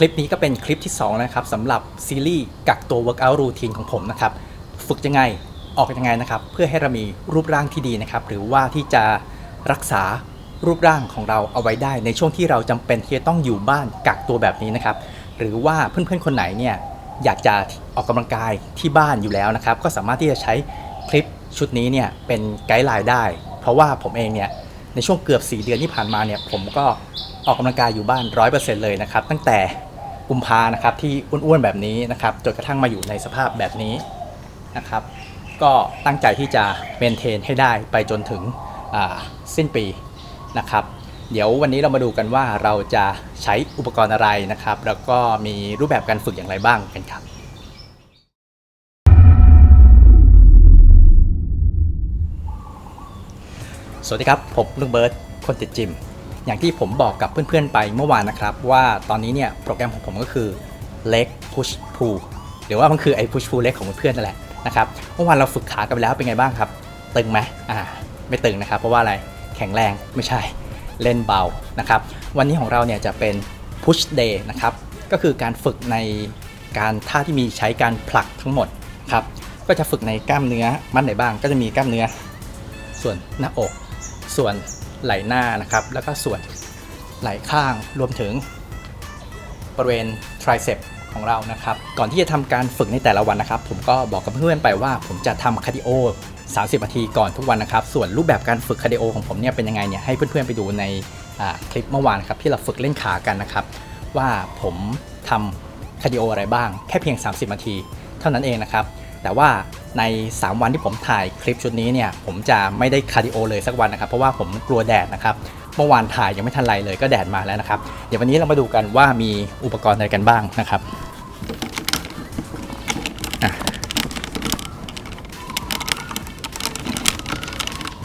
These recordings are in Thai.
คลิปนี้ก็เป็นคลิปที่ 2 นะครับสำหรับซีรีส์กักตัว workout routine ของผมนะครับ ฝึกยังไงออกยังไงนะครับ เพื่อให้เรามีรูปร่างที่ดีนะครับ หรือว่าที่จะรักษารูปร่างของเราเอาไว้ได้ ในช่วงที่เราจำเป็นที่จะต้องอยู่บ้านกักตัวแบบนี้นะครับ หรือว่าเพื่อนๆคนไหนเนี่ยอยากจะออกกำลังกายที่บ้านอยู่แล้วนะครับ ก็สามารถที่จะใช้คลิปชุดนี้เนี่ยเป็นไกด์ไลน์ได้ เพราะว่าผมเองเนี่ยในช่วงเกือบ 4 เดือนที่ผ่านมาเนี่ยผมก็ออกกำลังกายอยู่บ้าน 100%เลยนะครับ ตั้งแต่ กุมภานะครับที่อ้วนๆแบบนี้นะครับจนกระทั่งมาอยู่ในสภาพแบบนี้นะครับ ก็ตั้งใจที่จะเมนเทนให้ได้ไปจนถึงสิ้นปีนะครับ เดี๋ยววันนี้เรามาดูกันว่าเราจะใช้อุปกรณ์อะไรนะครับ แล้วก็มีรูปแบบการฝึกอย่างไรบ้างกันครับสวัสดีครับ ผมลุงเบิร์ตคนติดจิม อย่างที่ผมบอกกับเพื่อนๆไปเมื่อวานนะครับ ว่าตอนนี้เนี่ยโปรแกรมของผมก็คือ leg push pull หรือว่ามันคือไอ้ push pull leg ของเพื่อนๆนั่นแหละนะครับเมื่อวานเราฝึกขากันไปแล้วเป็นไงบ้างครับ ตึงไหมอ่าไม่ตึงนะครับ เพราะว่าอะไรแข็งแรงไม่ใช่เล่นเบานะครับวันนี้ของเราเนี่ยจะเป็น push day นะครับก็คือการฝึกในการท่าที่มีใช้การผลักทั้งหมดครับก็จะฝึกในกล้ามเนื้อมัดไหนบ้าง ก็จะมีกล้ามเนื้อ ส่วนหน้าอก ส่วน ไหล่หน้านะครับ แล้วก็ส่วนไหล่ข้างรวมถึงบริเวณ tricep ของเรานะครับ ก่อนที่จะทำการฝึกในแต่ละวันนะครับ ผมก็บอกกับเพื่อนไปว่า ผมจะทำคาร์ดิโอ 30 นาทีก่อนทุกวันนะครับ ส่วนรูปแบบการฝึกคาร์ดิโอของผมเนี่ยเป็นยังไงเนี่ยให้เพื่อนๆไปดูในคลิปเมื่อวานครับที่เราฝึกเล่นขากันนะครับ ว่าผมทำคาร์ดิโออะไรบ้างแค่เพียง 30 นาที เท่านั้นเองนะครับ แต่ว่าใน 3 วันที่ผมถ่ายคลิปชุดนี้เนี่ยผมจะไม่ได้คาร์ดิโอเลยสักวันนะครับเพราะว่าผมกลัวแดดนะครับเมื่อวานถ่ายยังไม่ทันไรเลยก็แดดมาแล้วนะครับ เดี๋ยววันนี้เรามาดูกันว่ามีอุปกรณ์อะไรกันบ้างนะครับ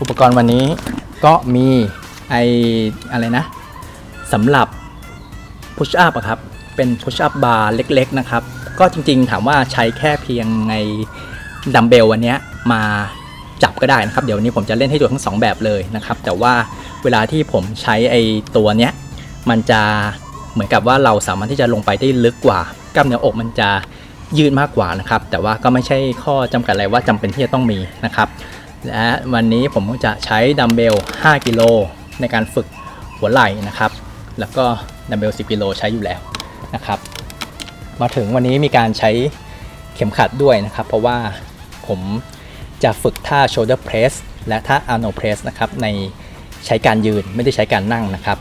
อุปกรณ์วันนี้ก็มีไออะไรนะสำหรับพุชอัพครับเป็นพุชอัพบาร์เล็กๆนะครับ ก็จริงๆ ถามว่าใช้แค่เพียงในดัมเบลวันนี้มาจับก็ได้นะครับ เดี๋ยววันนี้ผมจะเล่นให้ดูทั้งสองแบบเลยนะครับ แต่ว่าเวลาที่ผมใช้ไอตัวเนี้ยมันจะเหมือนกับว่าเราสามารถที่จะลงไปได้ลึกกว่ากล้ามเนื้ออกมันจะยืดมากกว่านะครับ แต่ว่าก็ไม่ใช่ข้อจำกัดอะไรว่าจำเป็นที่จะต้องมีนะครับ และวันนี้ผมก็จะใช้ดัมเบล 5 กิโลในการฝึกหัวไหล่นะครับ แล้วก็ดัมเบล 10 กิโลใช้อยู่แล้วนะครับ มาถึงวันนี้มีการใช้เข็มขัดด้วยนะครับ เพราะว่าผมจะฝึกท่า shoulder press และท่า arno press นะครับในใช้การยืนไม่ได้ใช้การนั่งนะครับ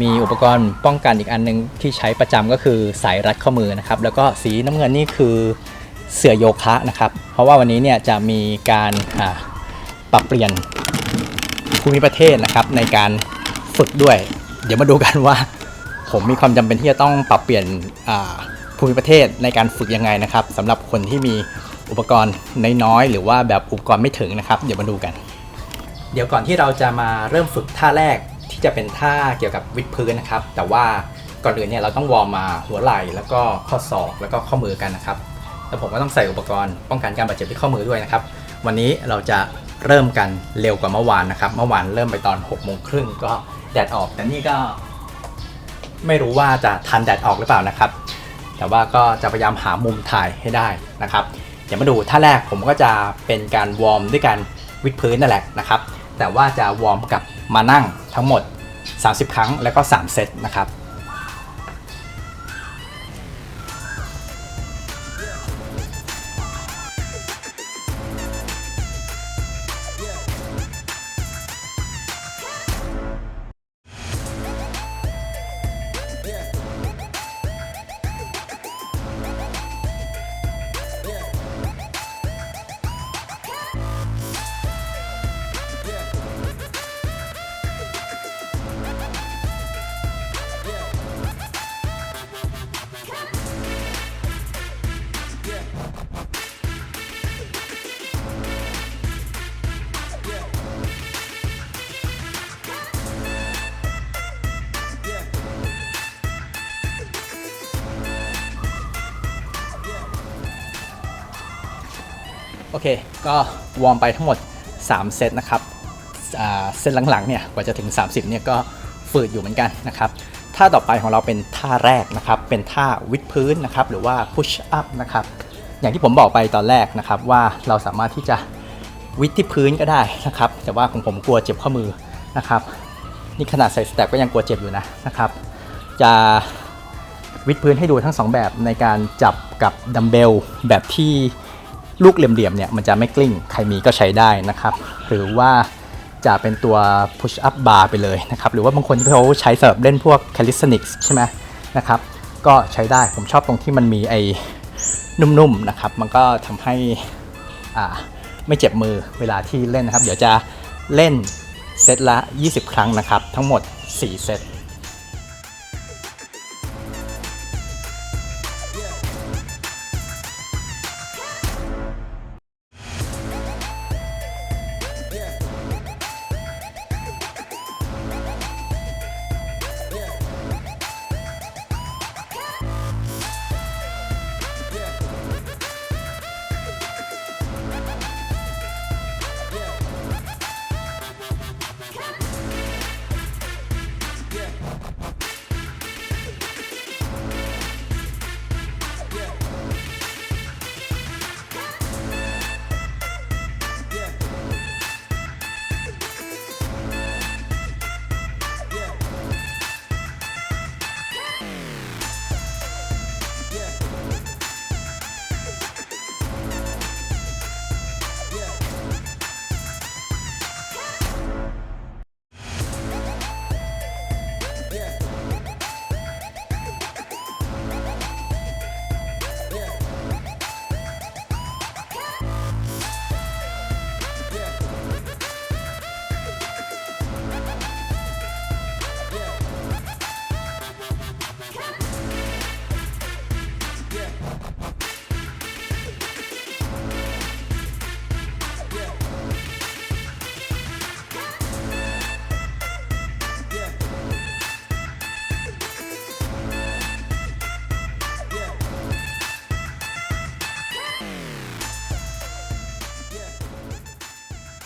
มีอุปกรณ์ป้องกันอีกอันนึงที่ใช้ประจำก็คือสายรัดข้อมือนะครับ แล้วก็สีน้ำเงินนี่คือเสื่อโยคะนะครับ เพราะว่าวันนี้เนี่ยจะมีการปรับเปลี่ยนภูมิประเทศนะครับในการฝึกด้วย เดี๋ยวมาดูกันว่า ผมมีความจำเป็นที่จะต้องปรับเปลี่ยนอ ภูมิประเทศในการฝึกยังไงนะครับสำหรับคนที่มีอุปกรณ์น้อยๆหรือว่าแบบอุปกรณ์ไม่ถึงนะครับ เดี๋ยวมาดูกัน เดี๋ยวก่อนที่เราจะมาเริ่มฝึกท่าแรกที่จะเป็นท่าเกี่ยวกับวิดพื้นนะครับ แต่ว่าก่อนอื่นเนี่ยเราต้องวอร์มมาหัวไหล่แล้วก็ข้อศอกแล้วก็ข้อมือกันนะครับแล้วผมก็ต้องใส่อุปกรณ์ป้องกันการบาดเจ็บที่ข้อมือด้วยนะครับ วันนี้เราจะเริ่มกันเร็วกว่าเมื่อวานนะครับ เมื่อวานเริ่มไปตอน6กโมงครึ่งก็แดดออก แต่นี่ก็ ไม่รู้ว่าจะทันแดดออกหรือเปล่านะครับ แต่ว่าก็จะพยายามหามุมถ่ายให้ได้นะครับเดี๋ยวมาดูท่าแรกผมก็จะเป็นการวอร์มด้วยการวิดพื้นนั่นแหละนะครับแต่ว่าจะวอร์มกับมานั่งทั้งหมด 30 ครั้งแล้วก็ 3 เซตนะครับ ก็วอร์มไปทั้งหมด 3 เซตนะครับเซตหลังๆเนี่ยกว่าจะถึง 30เนี่ยก็ฝืดอยู่เหมือนกันนะครับท่าต่อไปของเราเป็นท่าแรกนะครับ เป็นท่าวิดพื้นนะครับ หรือว่า push up นะครับ อย่างที่ผมบอกไปตอนแรกนะครับ ว่าเราสามารถที่จะวิดที่พื้นก็ได้นะครับ แต่ว่าของผมกลัวเจ็บข้อมือนะครับ นี่ขนาดใส่สแต็ปก็ยังกลัวเจ็บอยู่นะนะครับ จะวิดพื้นให้ดูทั้งสองแบบในการจับกับดัมเบลแบบที่ ลูกเหลี่ยมๆเนี่ยมันจะไม่กลิ้งใครมีก็ใช้ได้นะครับ หรือว่าจะเป็นตัว push up bar ไปเลยนะครับ หรือว่าบางคนที่เขาใช้สำหรับเล่นพวก calisthenics ใช่ไหมนะครับ ก็ใช้ได้ผมชอบตรงที่มันมีไอ้นุ่มๆนะครับ มันก็ทำให้อ่าไม่เจ็บมือเวลาที่เล่นนะครับ เดี๋ยวจะเล่นเซตละ 20 ครั้งนะครับ ทั้งหมด 4 เซต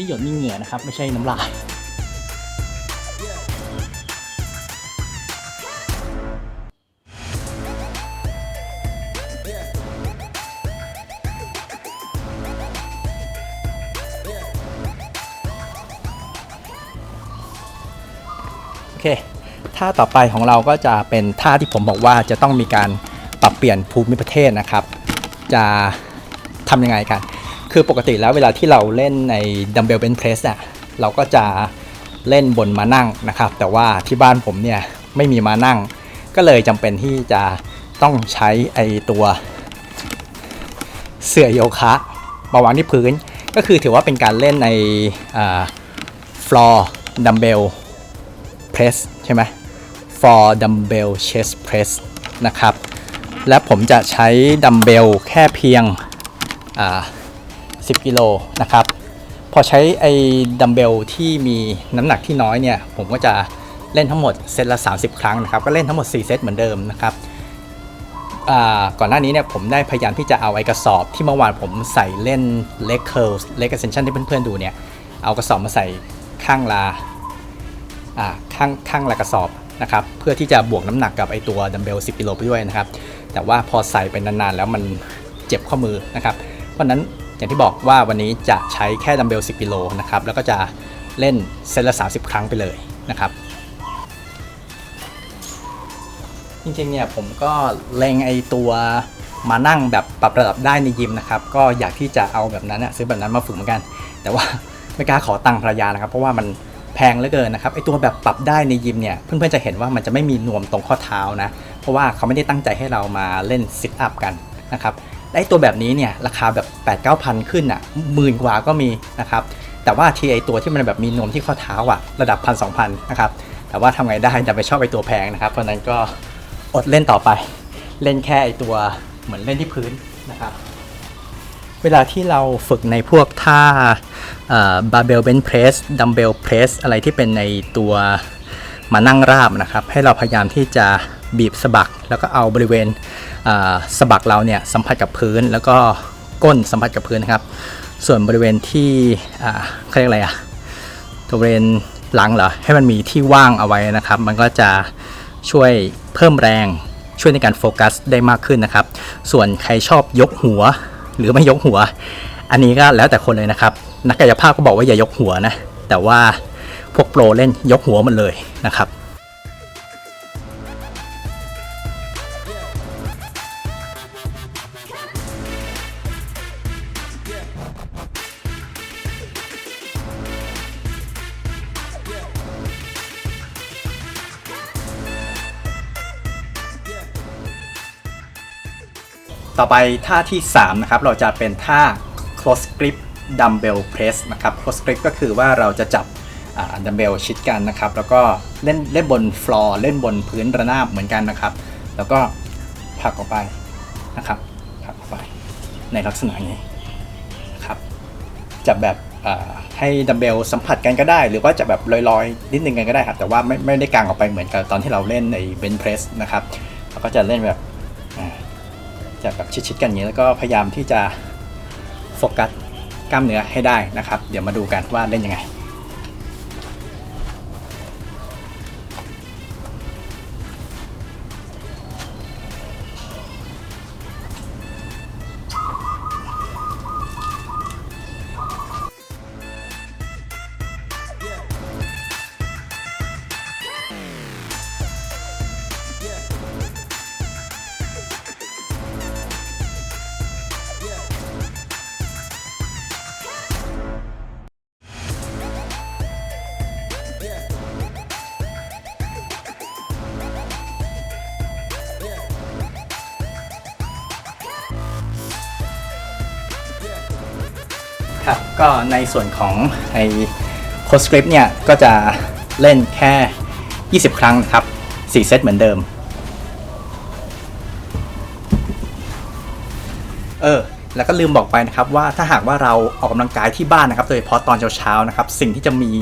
ที่หยดนี่เหงื่อนะครับ ไม่ใช่น้ำลาย โอเค ท่าต่อไปของเราก็จะเป็นท่าที่ผมบอกว่าจะต้องมีการปรับเปลี่ยนภูมิประเทศนะครับ จะทำยังไงกัน คือปกติแล้วเวลาที่เราเล่นในดัมเบลเบนเพรสอะเราก็จะเล่นบนมานั่งนะครับ แต่ว่าที่บ้านผมเนี่ยไม่มีมานั่ง ก็เลยจำเป็นที่จะต้องใช้ไอตัวเสื่อโยคะมาวางที่พื้น ก็คือถือว่าเป็นการเล่นในฟลอร์ดัมเบล press ใช่ไหม for dumbbell chest press นะครับ และผมจะใช้ดัมเบลแค่เพียงอ่า 10 กิโลนะครับ พอใช้ไอ้ดัมเบลที่มีน้ำหนักที่น้อยเนี่ย ผมก็จะเล่นทั้งหมดเซตละ 30 ครั้งนะครับ ก็เล่นทั้งหมด 4 เซตเหมือนเดิมนะครับก่อนหน้านี้เนี่ยผมได้พยายามที่จะเอาไอ้กระสอบที่เมื่อวานผมใส่เล่น leg curls leg extension ที่เพื่อนๆดูเนี่ย เอากระสอบมาใส่ข้างลาข้างข้างละกระสอบนะครับ เพื่อที่จะบวกน้ำหนักกับไอตัวดัมเบล 10 กิโลไปด้วยนะครับ แต่ว่าพอใส่ไปนานๆแล้วมันเจ็บข้อมือนะครับ เพราะนั้น อย่างที่บอกว่าวันนี้จะใช้แค่ดัมเบล 10กิโลนะครับแล้วก็จะเล่นเซตละ 30 ครั้งไปเลยนะครับจริงๆเนี่ยผมก็เล็งไอตัวมานั่งแบบปรับระดับได้ในยิมนะครับก็อยากที่จะเอาแบบนั้นนะซื้อแบบนั้นมาฝึกเหมือนกัน แต่ว่าไม่กล้าขอตังค์ภรรยานะครับ เพราะว่ามันแพงเหลือเกินนะครับไอตัวแบบปรับได้ในยิมเนี่ยเพื่อนๆจะเห็นว่ามันจะไม่มีนวมตรงข้อเท้านะ เพราะว่าเขาไม่ได้ตั้งใจให้เรามาเล่นซิทอัพกันนะครับ ไอตัวแบบนี้เนี่ยราคาแบบ8 9 0 0 0 ขึ้นอะหมื่นกว่าก็มีนะครับแต่ว่าทีไอตัวที่มันแบบมีนมที่ข้อเท้าอะระดับพันสองพันนะครับแต่ว่าทำไงได้แต่ไปชอบไอตัวแพงนะครับเพราะฉะนั้นก็อดเล่นต่อไป เล่นแค่ไอตัวเหมือนเล่นที่พื้นนะครับเวลาที่เราฝึกในพวกท่าบาร์เบลเบนเพรสดัมเบลเพรสอะไรที่เป็นในตัวมานั่งราบนะครับ ให้เราพยายามที่จะ บีบสะบัก แล้วก็เอาบริเวณสะบักเราเนี่ยสัมผัสกับพื้น แล้วก็ก้นสัมผัสกับพื้นนะครับ ส่วนบริเวณที่เขาเรียกอะไรอะตัวบริเวณหลังเหรอให้มันมีที่ว่างเอาไว้นะครับ มันก็จะช่วยเพิ่มแรงช่วยในการโฟกัสได้มากขึ้นนะครับ ส่วนใครชอบยกหัวหรือไม่ยกหัว อันนี้ก็แล้วแต่คนเลยนะครับ นักกายภาพก็บอกว่าอย่ายกหัวนะ แต่ว่าพวกโปรเล่นยกหัวมันเลยนะครับ ต่อไปท่าที่ 3 นะครับ เราจะเป็นท่า close grip dumbbell press นะครับ close grip ก็คือว่าเราจะจับดัมเบลชิดกันนะครับ แล้วก็เล่นเล่นบนฟลอร์เล่นบนพื้นระนาบเหมือนกันนะครับ แล้วก็ผลักออกไปนะครับผลักออกไปในลักษณะนี้นะครับจับแบบให้ดัมเบลสัมผัสกันก็ได้ หรือว่าจะแบบลอยๆ นิดนึงกันก็ได้ครับ แต่ว่าไม่ไม่ได้กางออกไปเหมือนกับตอนที่เราเล่นในเบนเพรสนะครับเราก็จะเล่นแบบ จะแบบชิดๆกันอย่างนี้แล้วก็พยายามที่จะโฟกัสกล้ามเนื้อให้ได้นะครับ เดี๋ยวมาดูกันว่าเล่นยังไง ก็ในส่วนของไอ้โคสคริปต์เนี่ยก็จะเล่นแค่ 20 ครั้งนะครับ 4 เซตเหมือนเดิม เออ แล้วก็ลืมบอกไปนะครับว่าถ้าหากว่าเราออกกำลังกายที่บ้านนะครับ โดยเฉพาะตอนเช้าๆนะครับ สิ่งที่จะมี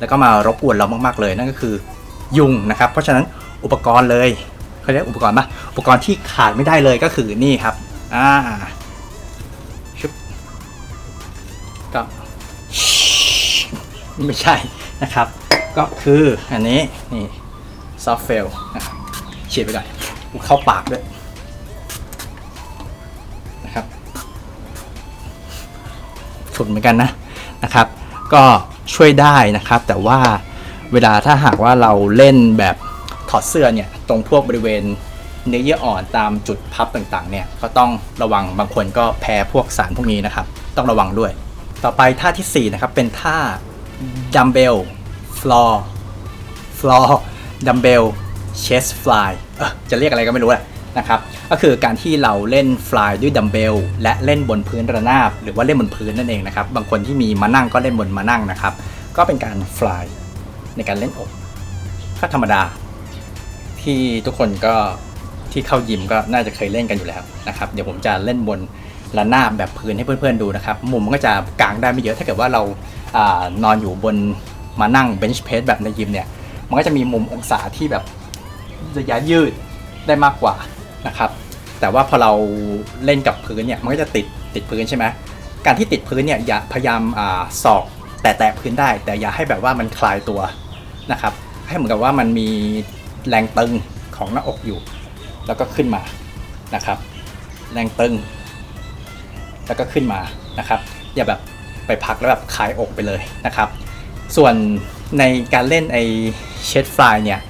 แล้วก็มารบกวนเรามากๆเลยนั่นก็คือยุงนะครับ เพราะฉะนั้นอุปกรณ์เลยเขาเรียกอุปกรณ์ปะอุปกรณ์ที่ขาดไม่ได้เลยก็คือนี่ครับ อ่า ไม่ใช่นะครับ ก็คืออันนี้นี่ซอฟเฟลนะครับฉีดไปก่อนเข้าปากด้วยนะครับฝุ่นเหมือนกันนะนะครับ ก็ช่วยได้นะครับ แต่ว่าเวลาถ้าหากว่าเราเล่นแบบถอดเสื้อเนี่ยตรงพวกบริเวณเนื้อเยื่ออ่อนตามจุดพับต่างๆ เนี่ยก็ต้องระวังบางคนก็แพ้พวกสารพวกนี้นะครับ ต้องระวังด้วย ต่อไปท่าที่4นะครับเป็นท่า ดัมเบลฟลอร์ฟลอร์ดัมเบลเชสฟลายจะเรียกอะไรก็ไม่รู้แหละนะครับ ก็คือการที่เราเล่นฟลายด้วยดัมเบลและเล่นบนพื้นระนาบ หรือว่าเล่นบนพื้นนั่นเองนะครับ บางคนที่มีมานั่งก็เล่นบนมานั่งนะครับ ก็เป็นการฟลายในการเล่นอกก็ธรรมดา ที่ทุกคนก็ที่เข้ายิมก็น่าจะเคยเล่นกันอยู่แล้วนะครับ เดี๋ยวผมจะเล่นบน ระนาบแบบพื้นให้เพื่อนๆดูนะครับ มุมมันก็จะกางได้ไม่เยอะถ้าเกิดว่าเราอานอนอยู่บนมานั่งเบนช์เพสแบบในยิมเนี่ย มันก็จะมีมุมองศาที่แบบระยะยืดได้มากกว่านะครับ แต่ว่าพอเราเล่นกับพื้นเนี่ยมันก็จะติดติดพื้นใช่ไหมการที่ติดพื้นเนี่ยอย่าพยายามอาศอกแตะแตะพื้นได้ แต่อย่าให้แบบว่ามันคลายตัวนะครับ ให้เหมือนกับว่ามันมีแรงตึงของหน้าอกอยู่ แล้วก็ขึ้นมานะครับ แรงตึง แล้วก็ขึ้นมานะครับ อย่าแบบไปพักแล้วแบบคลายอกไปเลยนะครับ ส่วนในการเล่นไอเชดฟลายเนี่ย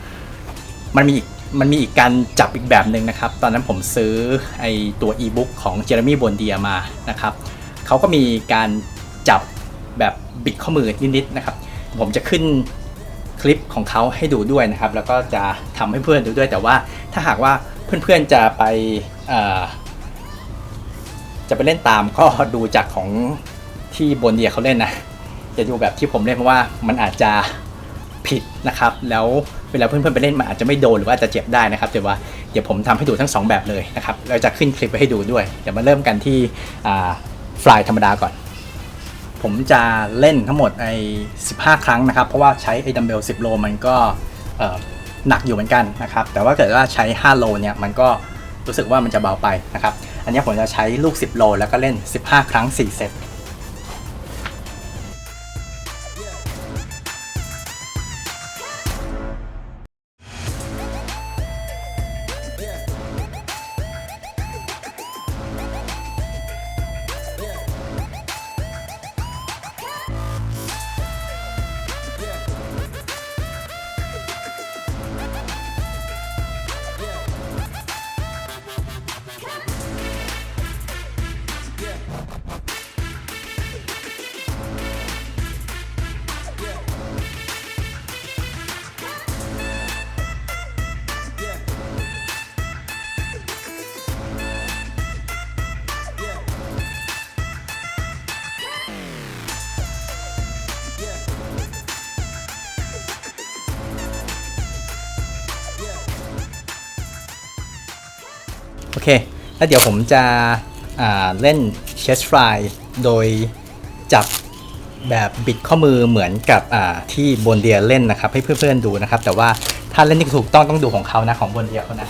มันมีอีกมันมีอีกการจับอีกแบบหนึ่งนะครับ ตอนนั้นผมซื้อไอตัวอีบุ๊กของเจอร์มี่บนเดียมานะครับเขาก็มีการจับแบบบิดข้อมือนิดๆนะครับ ผมจะขึ้นคลิปของเขาให้ดูด้วยนะครับ แล้วก็จะทำให้เพื่อนดูด้วย แต่ว่าถ้าหากว่าเพื่อนๆจะไปอ จะไปเล่นตามก็ดูจากของที่บนเดียเขาเล่นนะจะดูแบบที่ผมเล่นเพราะว่ามันอาจจะผิดนะครับ แล้วเวลาเพื่อนๆไปเล่นมันอาจจะไม่โดนหรือว่าจะเจ็บได้นะครับแต่ว่าเดี๋ยวผมทำให้ดูทั้งสองแบบเลยนะครับเราจะขึ้นคลิปไว้ให้ดูด้วยเดี๋ยวมาเริ่มกันที่ฟลายธรรมดาก่อน ผมจะเล่นทั้งหมดไอ้15 ครั้งนะครับ เพราะว่าใช้ไอ้ดัมเบล 10 โลมันก็หนักอยู่เหมือนกันนะครับแต่ว่าเกิดว่าใช้ 5 โลเนี่ยมันก็รู้สึกว่ามันจะเบาไปนะครับ อันนี้ผมจะใช้ลูก 10 โล แล้วก็เล่น 15 ครั้ง 4 เซต โอเค แล้วเดี๋ยวผมจะเล่นเชสฟรายโดยจับแบบบิดข้อมือเหมือนกับที่บนเดียเล่นนะครับ ให้เพื่อนๆดูนะครับ แต่ว่าถ้าเล่นที่ถูกต้องต้องดูของเขานะของบนเดียเขานะ